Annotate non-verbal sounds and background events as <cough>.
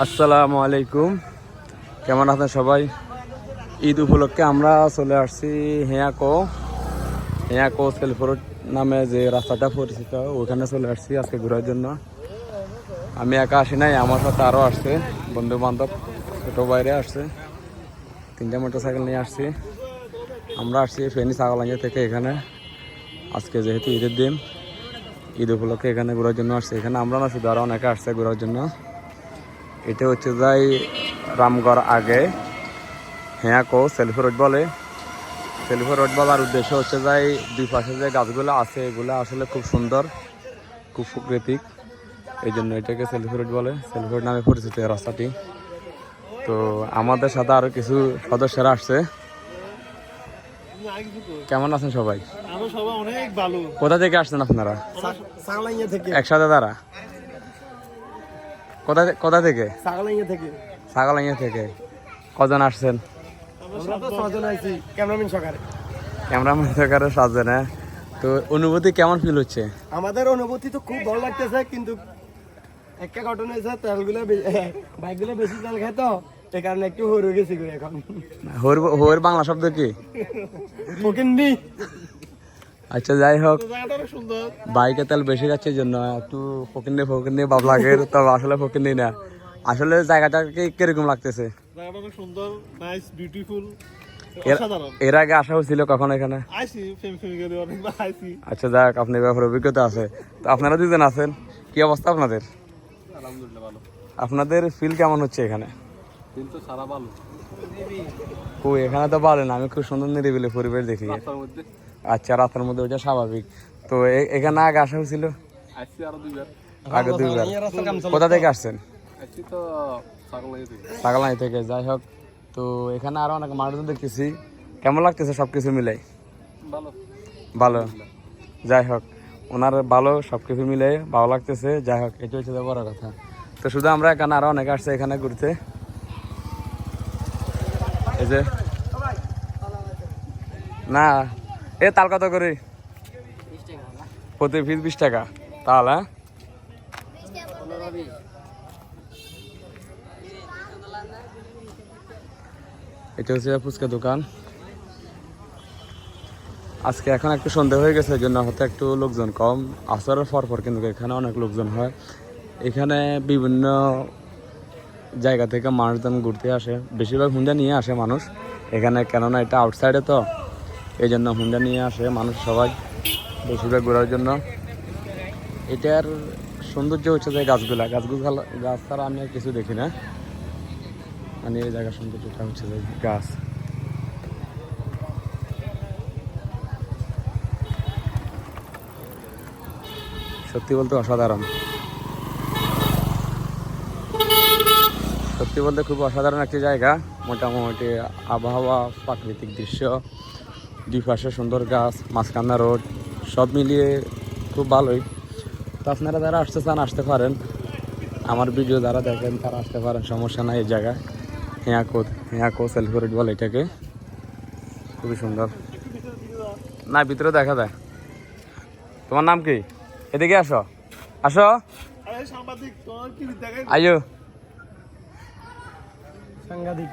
আসসালামু আলাইকুম। কেমন আছেন সবাই? ঈদ উপলক্ষে আমরা চলে আসছি হেয়াকো। হেয়াকো সেলফোরোড নামে যে রাস্তাটা পরিচিত, ওখানে চলে আসছি আজকে ঘোরার জন্য। আমি একা আসি নাই, আমার সাথে আরও আসছে বন্ধু বান্ধব ছোটো বাইরে আসছে। তিনটে মোটর সাইকেল নিয়ে আসছি। আমরা আসছি ফেনি সাগলাঙ্গা থেকে এখানে। আজকে যেহেতু ঈদের দিন, ঈদ উপলক্ষে এখানে ঘোরার জন্য আসছে। এখানে আমরা না, শুধু আরও অনেকে আসছে ঘোরার জন্য। এটা হচ্ছে যাই রামগড় আগে। হ্যাঁ কো সেলফি রোড বলে। সেলফি রোড বলার উদ্দেশ্য হচ্ছে যাই দুই পাশে যে গাছগুলো আছে এগুলো আসলে খুব সুন্দর খুব প্রাকৃতিক। এই জন্য এটাকে সেলফি রোড বলে। সেলফি রোড নামে পরিচিত রাস্তাটি। তো আমাদের সাথে আরও কিছু সদস্যরা আসছে। কেমন আছেন সবাই? কোথা থেকে আসছেন আপনারা? একসাথে দ্বারা কোথা কোথা থেকে? সাগলাইয়া থেকে। ছাগলাইয়া থেকে। কজন আসছেন? আমরা তো ছজন আইছি ক্যামেরাম্যান সকালে ক্যামেরাম্যান সরকারের সাজে না তো অনুভূতি কেমন ফিল হচ্ছে? আমাদের অনুভূতি তো খুব ভালো লাগতেছে কিন্তু একটা ঘটনা হয়েছে তেলগুলো <laughs> বাইকগুলো বেশি তেল খায় তো এই কারণে একটু হয়ে রয়ে গেছি এখন। হোর হোর বাংলা শব্দ কি? ফকিন্দি আচ্ছা যাই হোক। সুন্দর। বাইকে তেল বেশি যাচ্ছে এই জন্য একটু ফকিন্দি ফকিন্দি ভাব লাগে তবে আসলে ফকিন্দি না আসলে জায়গাটা কি- কীরকম লাগতেছে? জায়গাটা অনেক সুন্দর নাইস বিউটিফুল এর- আগে আসা হয়েছিল কখন এখানে? আচ্ছা যাক আপনি ব্যাপারে অভিজ্ঞতা আছে। তো আপনারা দুজন আছেন কি অবস্থা আপনাদের? আপনাদের ফিল কেমন হচ্ছে এখানে? ভালো। এখানে তো বলেন আমি খুব সুন্দর নিরিবিলি পরিবেশ দেখি। আচ্ছা রাতের মধ্যে ওইটা স্বাভাবিক। তো এখানে আগে আসা হয়েছিল? আগে দুইবার। কোথা থেকে আসছেন? সাগলাইয়া থেকে। যাই হোক। তো এখানে আরও অনেক মানুষজন দেখতেছি। কেমন লাগতেছে সব কিছু মিলাই ভালো। যাই হোক ওনার ভালো সব কিছু মিলে ভালো লাগতেছে। যাই হোক এটা হচ্ছে বড় কথা। তো শুধু আমরা এখানে আরও অনেকে আসছে এখানে ঘুরতে। এই যে। না এ, তাল কত করে? প্রতি পিস বিশ টাকা। তাল হ্যাঁ? এটা হচ্ছে ফুচকা দোকান। আজকে এখন একটু সন্ধে হয়ে গেছে জন্য হয়তো একটু লোকজন কম। আসরের পর পর কিন্তু এখানে অনেক লোকজন হয়। এখানে বিভিন্ন জায়গা থেকে মানুষজন ঘুরতে আসে। বেশিরভাগ হুন্ডা নিয়ে আসে মানুষ। এখানে কেননা এটা আউটসাইডে তো। এই জন্য হুন্ডা নিয়ে আসে মানুষ সবাই বেশিরভাগ ঘোরার জন্য। এটার সৌন্দর্য হচ্ছে যে গাছগুলা। গাছগুলো, গাছ ছাড়া আমি আর কিছু দেখি না। মানে এই জায়গার সৌন্দর্যটা হচ্ছে যে গাছ। সত্যি বলতে অসাধারণ। সত্যি বলতে খুব অসাধারণ একটি জায়গা, মোটামুটি আবহাওয়া, প্রাকৃতিক দৃশ্য। দুই পাশে সুন্দর গাছ মাঝখানা রোড সব মিলিয়ে খুব ভালোই। তো আপনারা যারা আসতে চান আসতে পারেন। আমার ভিডিও যারা দেখেন তারা আসতে পারেন সমস্যা নাই এই জায়গায়। হেঁয়াকো হেঁয়াকো সেলফি রোড বলে এটাকে। খুবই সুন্দর। না ভিতরে দেখা যায়। তোমার নাম কি? এদিকে আসো। আসো। আরে সাংবাদিক তোমার কি দেখাই আয়ো। সাংবাদিক।